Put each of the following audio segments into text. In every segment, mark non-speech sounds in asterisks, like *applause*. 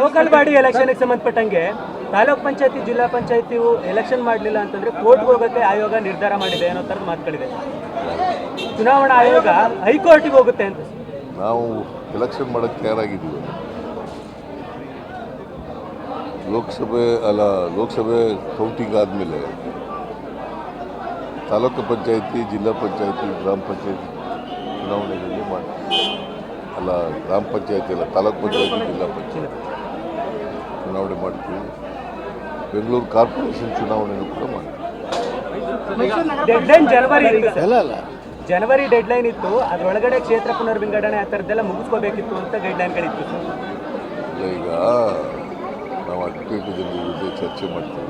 Local body ಎಲೆಕ್ಷನ್ಗೆ ಸಂಬಂಧಪಟ್ಟಂಗೆ ತಾಲೂಕ್ ಪಂಚಾಯತಿ, ಜಿಲ್ಲಾ ಪಂಚಾಯತಿ ಎಲೆಕ್ಷನ್ ಮಾಡಲಿಲ್ಲ ಅಂತಂದ್ರೆ ಕೋರ್ಟ್ಗೆ ಹೋಗಕ್ಕೆ ಆಯೋಗ ನಿರ್ಧಾರ ಮಾಡಿದೆ ಅನ್ನೋ ಥರದ ಮಾತುಗಳಿದೆ. ಚುನಾವಣಾ ಆಯೋಗ ಹೈಕೋರ್ಟ್ಗೆ ಹೋಗುತ್ತೆ ಅಂತ. ನಾವು ಎಲೆಕ್ಷನ್ ಮಾಡಕ್ಕೆ ತಯಾರಾಗಿದ್ದೀವಿ. ಲೋಕಸಭೆ, ಅಲ್ಲ, ಲೋಕಸಭೆ ಕೌಂಟಿಂಗ್ ಆದಮೇಲೆ ತಾಲೂಕು ಪಂಚಾಯತಿ, ಜಿಲ್ಲಾ ಪಂಚಾಯತಿ, ಗ್ರಾಮ ಪಂಚಾಯತಿ ಚುನಾವಣೆಗಳಲ್ಲಿ ಮಾಡ್ತೀವಿ. ಅಲ್ಲ, ಗ್ರಾಮ ಪಂಚಾಯತಿ ಅಲ್ಲ, ತಾಲೂಕು ಪಂಚಾಯತಿ, ಜಿಲ್ಲಾ ಪಂಚಾಯತಿ. ಚುನಾವಣೆ ಮಾಡ್ತೀವಿ. ಬೆಂಗಳೂರು ಕಾರ್ಪೊರೇಷನ್ ಚುನಾವಣೆಯನ್ನು ಕೂಡ ಮಾಡ್ತೀವಿ. ಡೆಡ್ಲೈನ್ ಜನವರಿ ಅಲ್ಲ ಅಲ್ಲ. ಜನವರಿ ಡೆಡ್ ಲೈನ್ ಇತ್ತು. ಅದರೊಳಗಡೆ ಕ್ಷೇತ್ರ ಪುನರ್ವಿಂಗಡಣೆ ಆ ಥರದ್ದೆಲ್ಲ ಮುಗಿಸ್ಕೋಬೇಕಿತ್ತು ಅಂತ ಗೈಡ್ಲೈನ್ಗಳಿತ್ತು ಲೈನ್ಗಳಿತ್ತು ಈಗ ನಾವು ಅಡ್ವೊಕೇಟ್ ಜನರ ಜೊತೆ ಚರ್ಚೆ ಮಾಡ್ತೀವಿ.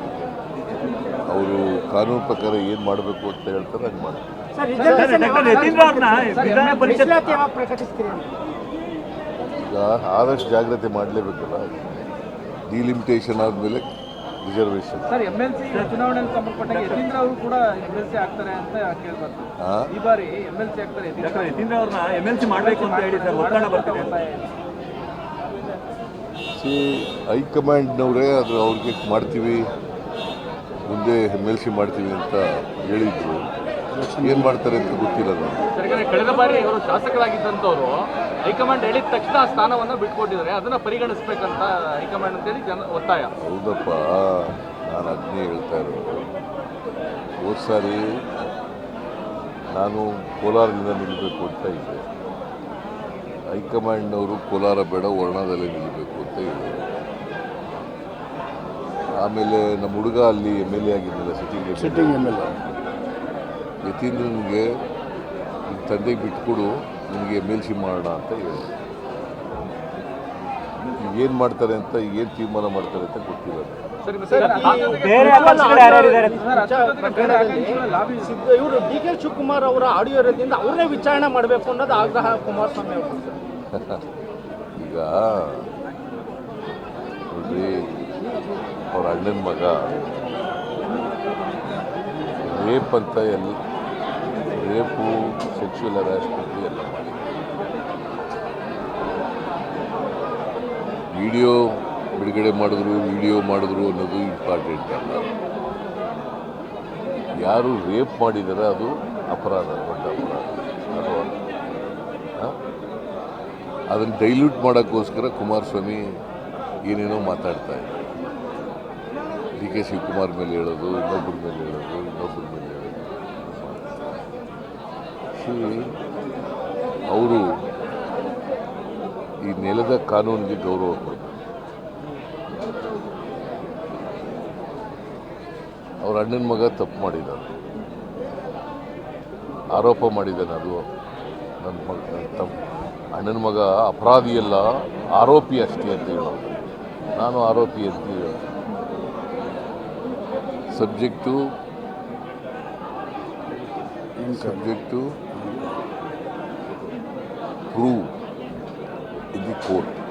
ಅವರು ಕಾನೂನು ಪ್ರಕಾರ ಏನು ಮಾಡಬೇಕು ಅಂತ ಹೇಳ್ತಾರೆ ಹಂಗೆ ಮಾಡ್ತೀವಿ. ಈಗ ಆದಷ್ಟು ಜಾಗ್ರತೆ ಮಾಡಲೇಬೇಕಲ್ಲ. ಡಿಲಿಮಿಟೇಷನ್ ಆದಮೇಲೆ reservation sir M L C ಚುನಾವಣೆಗೆ ಸಂಬಂಧಪಟ್ಟಂಗೆ ಯತೀಂದ್ರ ಅವರು ಕೂಡ ಎಂ ಎಲ್ ಸಿ ಆಗ್ತಾರೆ ಅಂತ ಕೇಳ್ಬಾರ್ದು. ಈ ಬಾರಿ ಎಂ ಎಲ್ ಸಿ ಆಗ್ತಾರೆ ಯತೀಂದ್ರ ಅವ್ರನ್ನ ಎಂ ಎಲ್ ಸಿ ಮಾಡಬೇಕು ಅಂತ ಹೇಳಿ ಸರ್ ಒತ್ತಡ ಬರ್ತಿದೆ. ಸಿ ಹೈಕಮಾಂಡ್ನವರೇ ಅದು ಅವ್ರಿಗೆ ಮಾಡ್ತೀವಿ ಮುಂದೆ ಎಂ ಎಲ್ ಸಿ ಮಾಡ್ತೀವಿ ಅಂತ ಹೇಳಿದ್ರು. ಏನು ಮಾಡ್ತಾರೆ ಅಂತ ಗೊತ್ತಿರಲ್ಲ ಕಳೆದ ಬಾರಿ ಇವರು ಶಾಸಕರಾಗಿದ್ದಂಥವ್ರು ಹೈಕಮಾಂಡ್ ಹೇಳಿದ ತಕ್ಷಣ ಆ ಸ್ಥಾನವನ್ನು ಬಿಟ್ಕೊಟ್ಟಿದ್ದಾರೆ. ಅದನ್ನ ಪರಿಗಣಿಸ್ಬೇಕಂತ ಹೈಕಮಾಂಡ್ ಅಂತೇಳಿ ಜನ ಒತ್ತಾಯ. ಹೌದಪ್ಪ ನಾನು ಅದನ್ನೇ ಹೇಳ್ತಾ ಇರೋದು. ಹೋದ ಸಾರಿ ನಾನು ಕೋಲಾರದಿಂದ ನಿಲ್ಲಬೇಕು ಅಂತ ಇದ್ದೆ. ಹೈಕಮಾಂಡ್ನವರು ಕೋಲಾರ ಬೇಡ ವರ್ಣದಲ್ಲೇ ನಿಲ್ಲಬೇಕು ಅಂತ ಹೇಳಿದರು ಆಮೇಲೆ ನಮ್ಮ ಹುಡುಗ ಅಲ್ಲಿ M L A ಆಗಿದ್ದಲ್ಲ sitting sitting M L A. ಯತೀಂದ್ರನಿಗೆ ನಿಮಗೆ ತಂದೆಗೆ ಬಿಟ್ಕೊಡು ನಿಮಗೆ ಎಂ ಎಲ್ ಸಿ ಮಾಡೋಣ ಅಂತ ಹೇಳ್ತಾರೆ ಏನು ಮಾಡ್ತಾರೆ ಅಂತ ಏನು ತೀರ್ಮಾನ ಮಾಡ್ತಾರೆ ಅಂತ ಗೊತ್ತಿಲ್ಲ. ಇವರು ಡಿ ಕೆ ಶಿವಕುಮಾರ್ ಅವರ ಆಡಿಯೋ ಇರೋದ್ರಿಂದ ಅವ್ರನ್ನೇ ವಿಚಾರಣೆ ಮಾಡಬೇಕು ಅನ್ನೋದು ಆಗ್ರಹ ಕುಮಾರಸ್ವಾಮಿ ಅವರು. *laughs* ಈಗ ನೋಡ್ರಿ ಅವ್ರ ಅಣ್ಣನ ಮಗ ರೇಪ್ ಅಂತ ಎಲ್ಲ ರೇಪು ಸೆಕ್ಷುವಲ್ ಹರಾಸ್ಮೆಂಟ್ ಎಲ್ಲ ವಿಡಿಯೋ ಬಿಡುಗಡೆ ಮಾಡಿದ್ರು, ವಿಡಿಯೋ ಮಾಡಿದ್ರು ಅನ್ನೋದು ಇಂಪಾರ್ಟೆಂಟ್ ಅಲ್ಲ. ಯಾರು ರೇಪ್ ಮಾಡಿದಾರೆ ಅದು ಅಪರಾಧ, ದೊಡ್ಡ ಅಪರಾಧ. ಆ? ಅದನ್ನು ಡೈಲ್ಯೂಟ್ ಮಾಡೋಕ್ಕೋಸ್ಕರ ಕುಮಾರಸ್ವಾಮಿ ಏನೇನೋ ಮಾತಾಡ್ತಾ ಇದ್ದಾರೆ. ಡಿ ಕೆ ಶಿವಕುಮಾರ್ ಮೇಲೆ ಹೇಳೋದು ಇನ್ನೊಬ್ಬರ ಮೇಲೆ ಹೇಳೋದು ಇನ್ನೊಬ್ಬರ ಮೇಲೆ ಹೇಳೋದು. ಅವರು ಈ ನೆಲದ ಕಾನೂನಿಗೆ ಗೌರವ ಕೊಡಬೇಕು ಅವ್ರ ಅಣ್ಣನ ಮಗ ತಪ್ಪು ಮಾಡಿದ್ದಾನೆ ಆರೋಪ ಮಾಡಿದ್ದಾನೆ ಅದು. ನನ್ನ ಮಗ ತಪ್ಪು ಅಣ್ಣನ ಮಗ ಅಪರಾಧಿಯಲ್ಲ, ಆರೋಪಿ ಅಷ್ಟೇ ಅಂತ ಹೇಳೋದು ನಾನು ಆರೋಪಿ ಅಂತ ಹೇಳೋದು subject subject to prove in the court.